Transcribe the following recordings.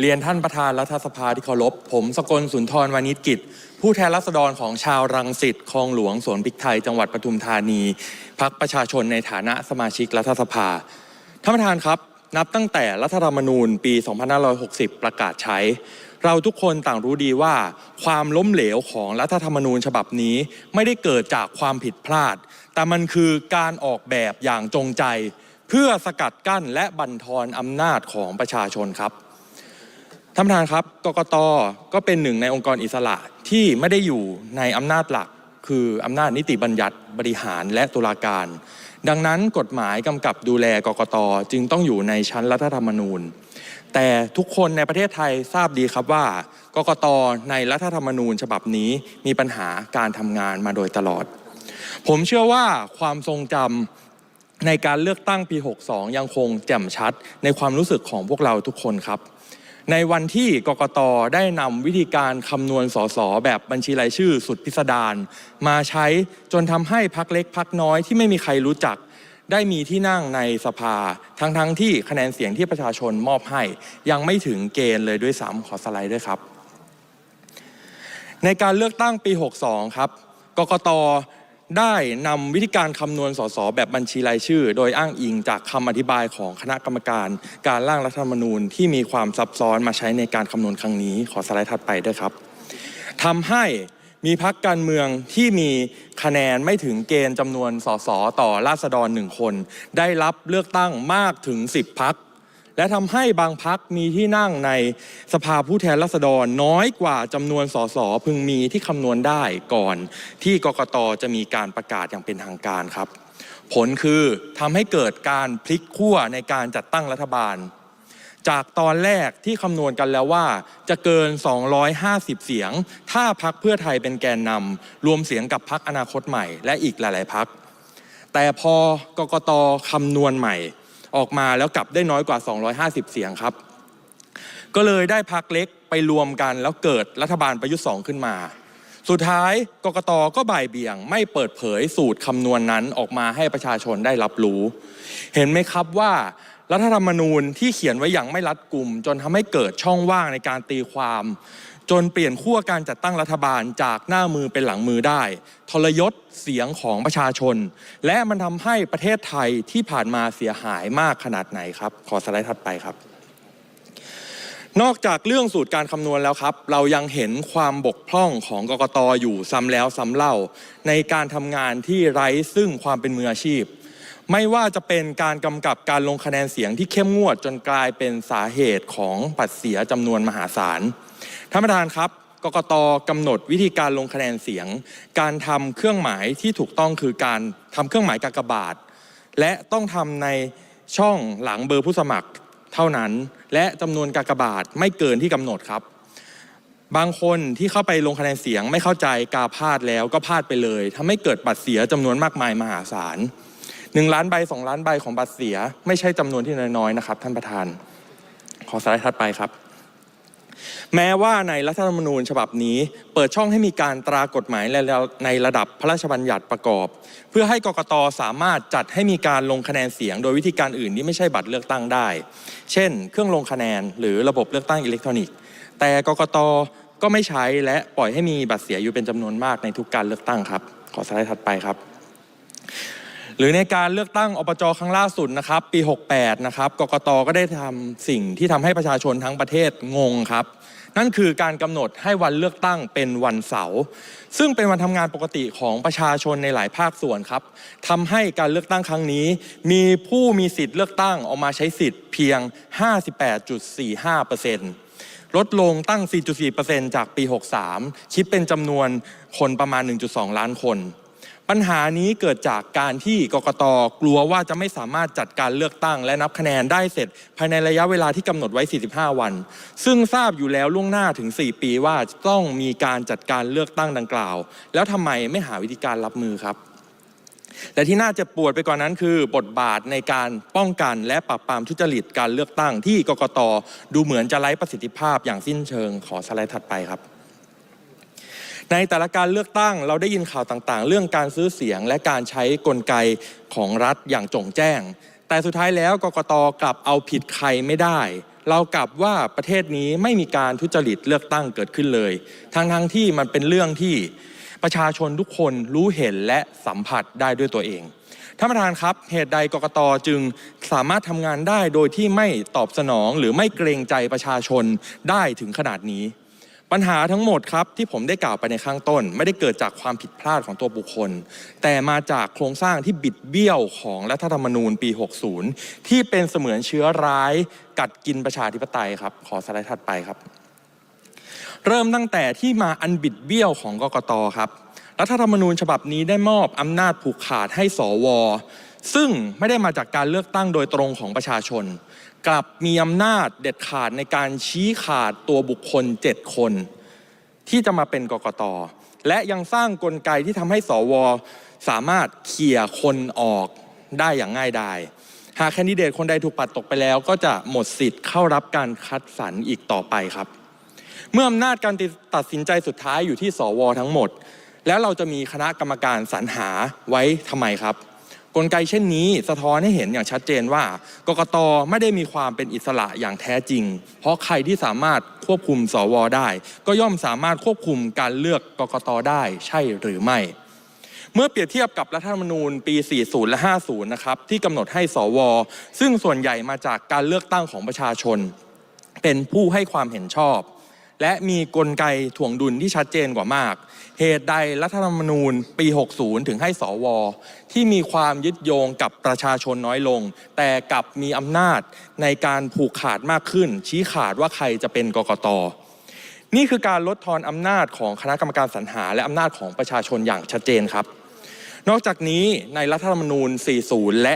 เรียนท่านประธานรัฐสภาที่เคารพ ผมสกลสุนทรวานิชกิจ ผู้แทนรัษฎรของชาวรังสิตคลองหลวงสวนพริกไทย จังหวัดปทุมธานี พักประชาชนในฐานะสมาชิกรัฐสภา ท่านประธานครับ นับตั้งแต่รัฐธรรมนูญปี 2560 ประกาศใช้ เราทุกคนต่างรู้ดีว่า ความล้มเหลวของรัฐธรรมนูญฉบับนี้ ไม่ได้เกิดจากความผิดพลาด แต่มันคือการออกแบบอย่างจงใจ เพื่อสกัดกั้นและบั่นทอนอำนาจของประชาชนครับ ท่านประธานครับกกตก็เป็นหนึ่งในองค์กรอิสระที่ไม่ได้อยู่ในอำนาจหลัก คืออำนาจนิติบัญญัติบริหารและตุลาการ ดังนั้นกฎหมายกำกับดูแลกกตจึงต้องอยู่ในชั้นรัฐธรรมนูญ แต่ทุกคนในประเทศไทยทราบดีครับว่ากกตในรัฐธรรมนูญฉบับนี้มีปัญหาการทำงานมาโดยตลอด ผมเชื่อว่าความทรงจำในการเลือกตั้งปี 62 ยังคงแจ่มชัดในความรู้สึกของพวกเราทุกคนครับ ในวันที่กกตได้นำวิธีการคำนวณสสแบบบัญชีรายชื่อสุดพิสดารมาใช้จนทำให้พักเล็กพักน้อยที่ไม่มีใครรู้จัก ได้มีที่นั่งในสภา ทั้งๆทที่คะแนนเสียงที่ประชาชนมอบให้ ยังไม่ถึงเกณฑ์เลยด้วยซ้ำขอสไลด์ด้วยครับ ในการเลือกตั้งปี 62 ครับกกต ได้นำวิธีการคำนวณสสแบบบัญชีรายชื่อ โดยอ้างอิงจากคำอธิบายของคณะกรรมการ การร่างรัฐธรรมนูญที่มีความซับซ้อนมาใช้ในการคำนวณครั้งนี้ ขอสไลด์ถัดไปด้วยครับทำให้มีพักการเมืองที่มีคะแนนไม่ถึงเกณฑ์จำนวนสสต่อราษฎรหนึ่งคน ได้รับเลือกตั้งมากถึง 10พัก และทำให้บางพักมีที่นั่งในสภาผู้แทนราษฎรน้อยกว่าจำนวนสสพึงมีที่คำนวณได้ก่อน ที่กกตจะมีการประกาศอย่างเป็นทางการครับ ผลคือทำให้เกิดการพลิกขั้วในการจัดตั้งรัฐบาล จากตอนแรกที่คำนวณกันแล้วว่า จะเกิน 250 เสียง ถ้าพักเพื่อไทยเป็นแกนนำรวมเสียงกับพักอนาคตใหม่ และอีกหลาย ๆพักแต่พอกกตคำนวณใหม่ ออกมาแล้วกลับได้น้อยกว่า 250 เสียงครับ ก็เลยได้พักเล็กไปรวมกันแล้วเกิดรัฐบาลประยุทธ์สองขึ้นมา สุดท้ายกกตก็บ่ายเบี่ยง ไม่เปิดเผยสูตรคำนวณนนั้นออกมาให้ประชาชนได้รับรู้ เห็นไหมครับว่ารัฐธรรมนูญที่เขียนไว้อย่างไม่รัดกุม จนทำให้เกิดช่องว่างในการตีความ จนเปลี่ยนขั้วการจัดตั้งรัฐบาลจากหน้ามือเป็นหลังมือได้ ทรยศเสียงของประชาชน และมันทำให้ประเทศไทยที่ผ่านมาเสียหายมากขนาดไหนครับ ขอสไลด์ถัดไปครับ นอกจากเรื่องสูตรการคำนวณแล้วครับ เรายังเห็นความบกพร่องของกกตอยู่ซ้ำแล้วซ้ำเล่า ในการทำงานที่ไร้ซึ่งความเป็นมืออาชีพไม่ว่าจะเป็นการกำกับการลงคะแนนเสียงที่เข้มงวดจนกลายเป็นสาเหตุของปัดเสียจำนวนมหาศาล ท่านประธานครับกกตกำหนดวิธีการลงคะแนนเสียง การทำเครื่องหมายที่ถูกต้องคือการทำเครื่องหมายกากบาท และต้องทำในช่องหลังเบอร์ผู้สมัครเท่านั้น และจำนวนกากบาทไม่เกินที่กำหนดครับ บางคนที่เข้าไปลงคะแนนเสียงไม่เข้าใจกาพลาดแล้วก็พลาดไปเลยทำให้เกิดบัตรเสียจำนวนมากมายมหาศาลหนึ่งล้านใบสองล้านใบของบัตรเสีย ไม่ใช่จำนวนที่น้อยๆนะครับ ท่านประธาน ขอสไลด์ถัดไปครับ แม้ว่าในรัฐธรรมนูญฉบับนี้ เปิดช่องให้มีการตรากฎหมายในระดับพระราชบัญญัติประกอบ เพื่อให้กกตสามารถจัดให้มีการลงคะแนนเสียง โดยวิธีการอื่นที่ไม่ใช่บัตรเลือกตั้งได้ เช่น เครื่องลงคะแนนหรือระบบเลือกตั้งอิเล็กทรอนิกส์ แต่กกตก็ไม่ใช้และปล่อยให้มีบัตรเสียอยู่เป็นจำนวนมากในทุกการเลือกตั้งครับ ขอสไลด์ถัดไปครับ รือในการเลือกตั้งอบจครั้งล่าสุดนะครับ ปี 68 นะครับกกตก็ได้ทำสิ่งที่ทำให้ประชาชนทั้งประเทศงงครับ นั่นคือการกำหนดให้วันเลือกตั้งเป็นวันเสาร์ซึ่งเป็นวันทำงานปกติของประชาชนในหลายภาคส่วนครับทำให้การเลือกตั้งครั้งนี้ มีผู้มีสิทธิ์เลือกตั้งออกมาใช้สิทธิ์เพียง 58.45%ลดลงตั้ง 4.4%จากปี 63 คิดเป็นจำนวนคนประมาณ 1.2 ล้านคน ปัญหานี้เกิดจากการที่กกตกลัวว่าจะไม่สามารถจัดการเลือกตั้ง และนับคะแนนได้เสร็จ ภายในระยะเวลาที่กำหนดไว้ 45 วัน ซึ่งทราบอยู่แล้วล่วงหน้าถึง 4 ปีว่าต้องมีการจัดการเลือกตั้งดังกล่าว แล้วทำไมไม่หาวิธีการรับมือครับแต่ที่น่าจ็บปวดไปกว่านนั้นคือบทบาทในการป้องกันและปราบปรามทุจริตการเลือกตั้งที่กกตดูเหมือนจะไร้ประสิทธิภาพอย่างสิ้นเชิงขอสไลด์ถัดไปครับ ในแต่ละการเลือกตั้งเราได้ยินข่าวต่างๆ เรื่องการซื้อเสียงและการใช้กลไกของรัฐอย่างจงแจ้ง แต่สุดท้ายแล้วกกตกลับเอาผิดใครไม่ได้ เรากลับว่าประเทศนี้ไม่มีการทุจริตเลือกตั้งเกิดขึ้นเลย ทั้งทั้งที่มันเป็นเรื่องที่ประชาชนทุกคนรู้เห็นและสัมผัสได้ด้วยตัวเองท่านประธานครับ เหตุใดกกตจึงสามารถทำงานได้โดยที่ไม่ตอบสนองหรือไม่เกรงใจประชาชนได้ถึงขนาดนี้ ปัญหาทั้งหมดครับที่ผมได้กล่าวไปในข้างต้น ไม่ได้เกิดจากความผิดพลาดของตัวบุคคล แต่มาจากโครงสร้างที่บิดเบี้ยวของรัฐธรรมนูญปี 60 ที่เป็นเสมือนเชื้อร้าย กัดกินประชาธิปไตยครับ ขอสไลด์ถัดไปครับ เริ่มตั้งแต่ที่มาอันบิดเบี้ยวของกกตครับ รัฐธรรมนูญฉบับนี้ได้มอบอำนาจผูกขาดให้สว ซึ่งไม่ได้มาจากการเลือกตั้งโดยตรงของประชาชน กลับมีอำนาจเด็ดขาดในการชี้ขาดตัวบุคคล 7 คน ที่จะมาเป็นกกตและยังสร้างกลไกที่ทำให้สว สามารถเขี่ยคนออกได้อย่างง่ายดายหากแคนดิเดตคนใดถูกปัดตกไปแล้ว ก็จะหมดสิทธิ์เข้ารับการคัดสรรอีกต่อไปครับ เมื่ออำนาจการตัดสินใจสุดท้ายอยู่ที่สวทั้งหมด แล้วเราจะมีคณะกรรมการสรรหาไว้ทำไมครับ กลไกเช่นนี้สะท้อนให้เห็นอย่างชัดเจนว่า กกตไม่ได้มีความเป็นอิสระอย่างแท้จริง เพราะใครที่สามารถควบคุมสวได้ ก็ย่อมสามารถควบคุมการเลือกกกตได้ใช่หรือไม่ เมื่อเปรียบเทียบกับรัฐธรรมนูญปี 40 และ 50 นะครับที่กำหนดให้สว ซึ่งส่วนใหญ่มาจากการเลือกตั้งของประชาชน เป็นผู้ให้ความเห็นชอบ และมีกลไกถ่วงดุลที่ชัดเจนกว่ามาก เหตุใดรัฐธรรมนูญปี 60 ถึงให้สว ที่มีความยึดโยงกับประชาชนน้อยลง แต่กลับมีอำนาจในการผูกขาดมากขึ้น ชี้ขาดว่าใครจะเป็นกกตนี่คือการลดทอนอำนาจของคณะกรรมการสรรหา และอำนาจของประชาชนอย่างชัดเจนครับ นอกจากนี้ในรัฐธรรมนูญ 40 และ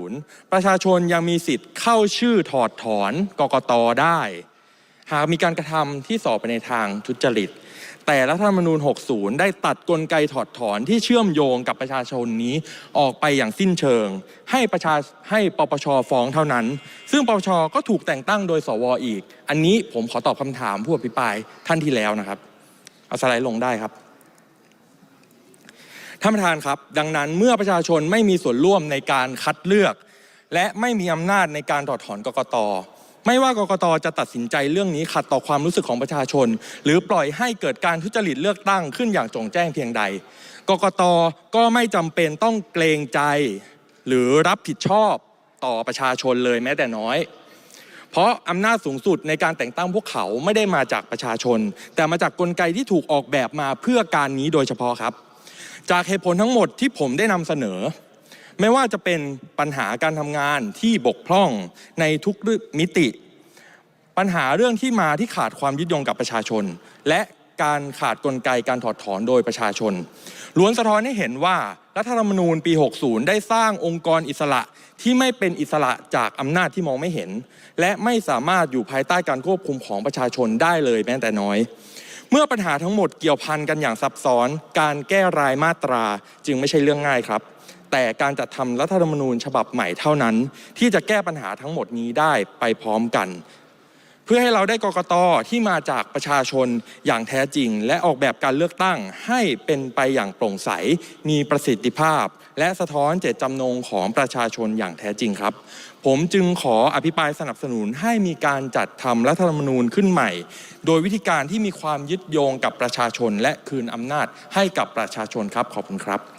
50 ประชาชนยังมีสิทธิ์เข้าชื่อถอดถอนกกตได้ หากมีการกระทำที่สอบไปในทางทุจริต แต่รัฐธรรมนูญ 60 ได้ตัดกลไกถอดถอนที่เชื่อมโยงกับประชาชนนี้ออกไปอย่างสิ้นเชิง ให้ประชาให้ปปชฟ้องเท่านั้น ซึ่งปปชก็ถูกแต่งตั้งโดยสวอีก อันนี้ผมขอตอบคำถามผู้อภิปรายท่านที่แล้วนะครับ เอาสไลด์ลงได้ครับท่านประธานครับ ดังนั้นเมื่อประชาชนไม่มีส่วนร่วมในการคัดเลือก และไม่มีอำนาจในการถอดถอนกกต ไม่ว่ากกตจะตัดสินใจเรื่องนี้ขัดต่อความรู้สึกของประชาชน หรือปล่อยให้เกิดการทุจริตเลือกตั้งขึ้นอย่างจงแจ้งเพียงใด กกตก็ไม่จำเป็นต้องเกรงใจ หรือรับผิดชอบต่อประชาชนเลยแม้แต่น้อย เพราะอำนาจสูงสุดในการแต่งตั้งพวกเขาไม่ได้มาจากประชาชน แต่มาจากกลไกที่ถูกออกแบบมาเพื่อการนี้โดยเฉพาะครับ จากเหตุผลทั้งหมดที่ผมได้นำเสนอ ไม่ว่าจะเป็นปัญหาการทำงานที่บกพร่องในทุกมิติ ปัญหาเรื่องที่มาที่ขาดความยึดโยงกับประชาชน และการขาดกลไกการถอดถอนโดยประชาชน ล้วนสะท้อนให้เห็นว่ารัฐธรรมนูญปี 60 ได้สร้างองค์กรอิสระที่ไม่เป็นอิสระจากอำนาจที่มองไม่เห็น และไม่สามารถอยู่ภายใต้การควบคุมของประชาชนได้เลยแม้แต่น้อย เมื่อปัญหาทั้งหมดเกี่ยวพันกันอย่างซับซ้อน การแก้รายมาตราจึงไม่ใช่เรื่องง่ายครับ แต่การจัดทำรัฐธรรมนูญฉบับใหม่เท่านั้น ที่จะแก้ปัญหาทั้งหมดนี้ได้ไปพร้อมกัน เพื่อให้เราได้กกตที่มาจากประชาชนอย่างแท้จริง และออกแบบการเลือกตั้งให้เป็นไปอย่างโปร่งใส มีประสิทธิภาพ และสะท้อนเจตจำนงของประชาชนอย่างแท้จริงครับ ผมจึงขออภิปรายสนับสนุนให้มีการจัดทำรัฐธรรมนูญขึ้นใหม่ โดยวิธีการที่มีความยึดโยงกับประชาชน และคืนอำนาจให้กับประชาชนครับขอบคุณครับ